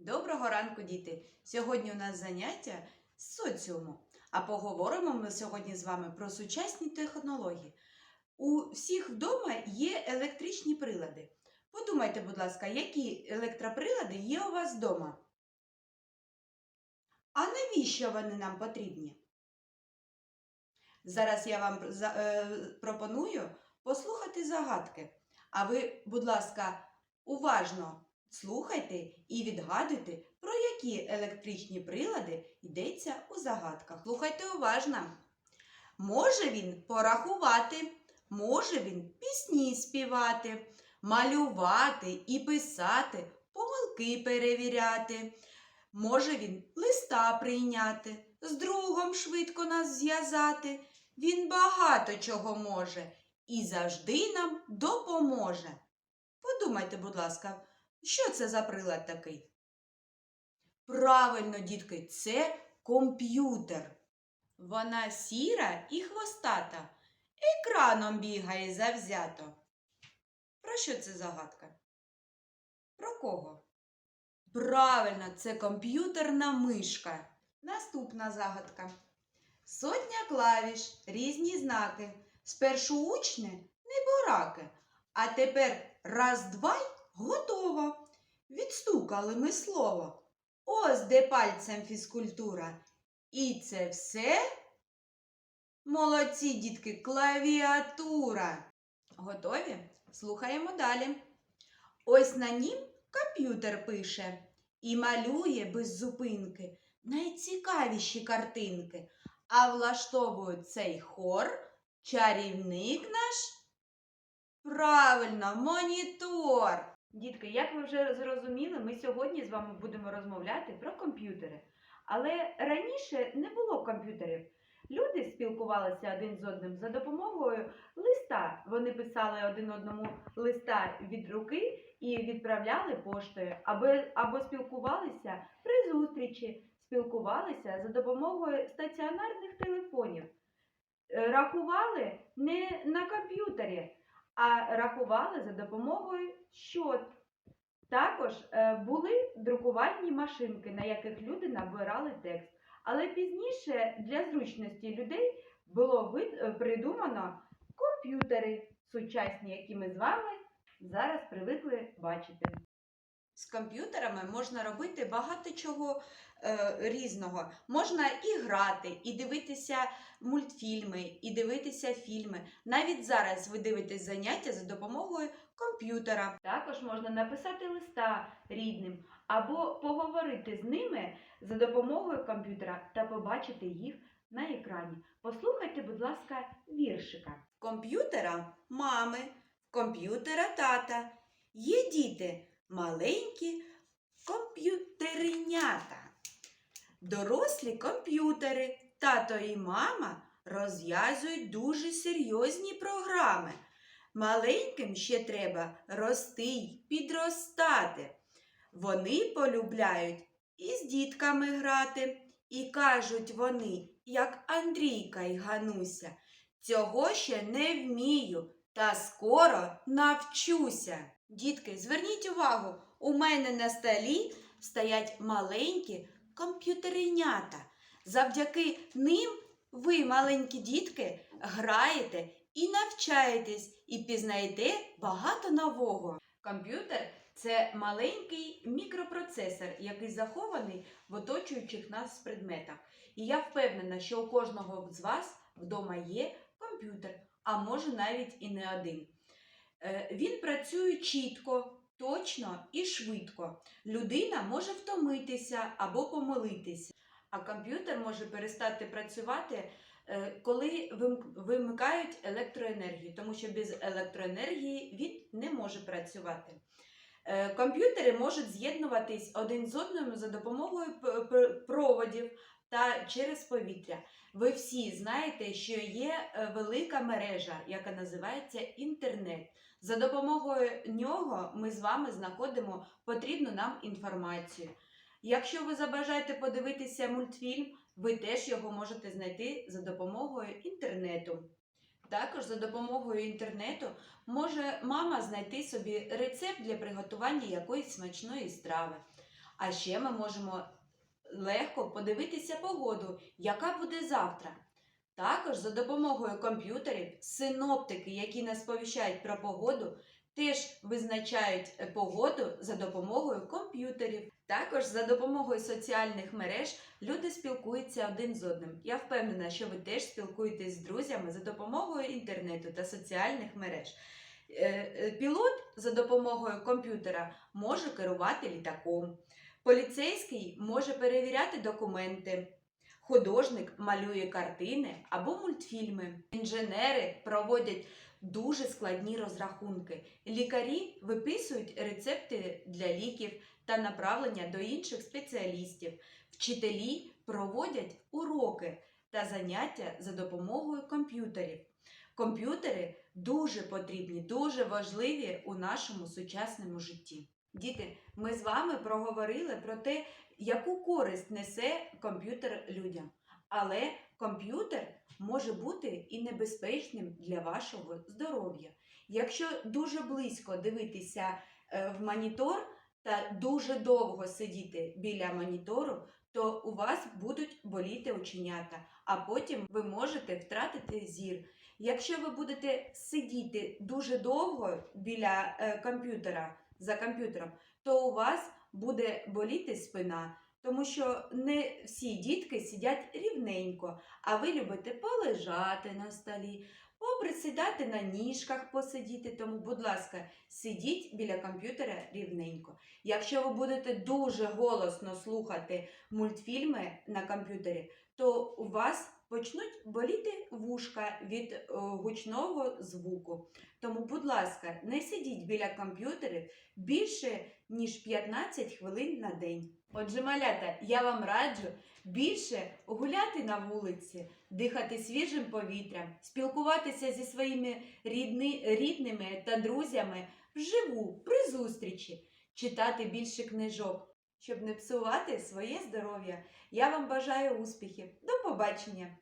Доброго ранку, діти! Сьогодні у нас заняття з соціуму. А поговоримо ми сьогодні з вами про сучасні технології. У всіх вдома є електричні прилади. Подумайте, будь ласка, які електроприлади є у вас вдома? А навіщо вони нам потрібні? Зараз я вам е, пропоную послухати загадки. А ви, будь ласка, уважно слухайте і відгадуйте, про які електричні прилади йдеться у загадках. Слухайте уважно. Може він порахувати, може він пісні співати, малювати і писати, помилки перевіряти. Може він листа прийняти, з другом швидко нас зв'язати. Він багато чого може і завжди нам допоможе. Подумайте, будь ласка, що це за прилад такий? Правильно, дітки, це комп'ютер. Вона сіра і хвостата, екраном бігає завзято. Про що це загадка? Про кого? Правильно, це комп'ютерна мишка. Наступна загадка. Сотня клавіш, різні знаки. Спершу учне не бураки. А тепер раз-два й готово. Відстукали ми слово. Ось де пальцем фізкультура. І це все молодці, дітки, клавіатура. Готові? Слухаємо далі. Ось на нім комп'ютер пише і малює без зупинки найцікавіші картинки. А влаштовує цей хор чарівник наш. Правильно, монітор. Дітки, як ви вже зрозуміли, ми сьогодні з вами будемо розмовляти про комп'ютери. Але раніше не було комп'ютерів. Люди спілкувалися один з одним за допомогою листа. Вони писали один одному листа від руки і відправляли поштою, або, або спілкувалися при зустрічі, спілкувалися за допомогою стаціонарних телефонів. Е, Рахували не на комп'ютері, а рахували за допомогою щот. Також е, були друкувальні машинки, на яких люди набирали текст. Але пізніше для зручності людей було е, придумано комп'ютери сучасні, які ми з вами зараз привикли бачити. З комп'ютерами можна робити багато чого е, різного. Можна і грати, і дивитися мультфільми, і дивитися фільми. Навіть зараз ви дивитесь заняття за допомогою комп'ютера. Також можна написати листа рідним або поговорити з ними за допомогою комп'ютера та побачити їх на екрані. Послухайте, будь ласка, віршика. Комп'ютера мами, комп'ютера тата. Є діти маленькі комп'ютеренята. Дорослі комп'ютери, тато і мама розв'язують дуже серйозні програми. Маленьким ще треба рости й підростати. Вони полюбляють із дітками грати, і кажуть вони, як Андрійка й Гануся, цього ще не вмію, та скоро навчуся. Дітки, зверніть увагу, у мене на столі стоять маленькі комп'ютеренята. Завдяки ним ви, маленькі дітки, граєте і навчаєтесь, і пізнаєте багато нового. Комп'ютер це маленький мікропроцесор, який захований в оточуючих нас предметах. І я впевнена, що у кожного з вас вдома є комп'ютер, а може навіть і не один. Е, Він працює чітко, точно і швидко. Людина може втомитися або помилитися, а комп'ютер може перестати працювати, е, коли вимикають електроенергію, тому що без електроенергії він не може працювати. Е, Комп'ютери можуть з'єднуватись один з одним за допомогою проводів та через повітря. Ви всі знаєте, що є е, велика мережа, яка називається інтернет. За допомогою нього ми з вами знаходимо потрібну нам інформацію. Якщо ви забажаєте подивитися мультфільм, ви теж його можете знайти за допомогою інтернету. Також за допомогою інтернету може мама знайти собі рецепт для приготування якоїсь смачної страви. А ще ми можемо легко подивитися погоду, яка буде завтра. Також за допомогою комп'ютерів синоптики, які нас сповіщають про погоду, теж визначають е, погоду за допомогою комп'ютерів. Також за допомогою соціальних мереж люди спілкуються один з одним. Я впевнена, що ви теж спілкуєтесь з друзями за допомогою інтернету та соціальних мереж. Е, е, Пілот за допомогою комп'ютера може керувати літаком. Поліцейський може перевіряти документи. Художник малює картини або мультфільми. Інженери проводять дуже складні розрахунки. Лікарі виписують рецепти для ліків та направлення до інших спеціалістів. Вчителі проводять уроки та заняття за допомогою комп'ютерів. Комп'ютери дуже потрібні, дуже важливі у нашому сучасному житті. Діти, ми з вами проговорили про те, яку користь несе комп'ютер людям. Але комп'ютер може бути і небезпечним для вашого здоров'я. Якщо дуже близько дивитися е, в монітор та дуже довго сидіти біля монітору, то у вас будуть боліти оченята, а потім ви можете втратити зір. Якщо ви будете сидіти дуже довго біля е, комп'ютера за комп'ютером, то у вас буде боліти спина, тому що не всі дітки сидять рівненько, а ви любите полежати на столі, поприсідати на ніжках, посидіти. Тому, будь ласка, сидіть біля комп'ютера рівненько. Якщо ви будете дуже голосно слухати мультфільми на комп'ютері, то у вас почнуть боліти вушка від е, гучного звуку. Тому, будь ласка, не сидіть біля комп'ютерів більше ніж 15 хвилин на день. Отже, малята, я вам раджу більше гуляти на вулиці, дихати свіжим повітрям, спілкуватися зі своїми рідни, рідними та друзями вживу, при зустрічі, читати більше книжок, щоб не псувати своє здоров'я. Я вам бажаю успіхів. До побачення!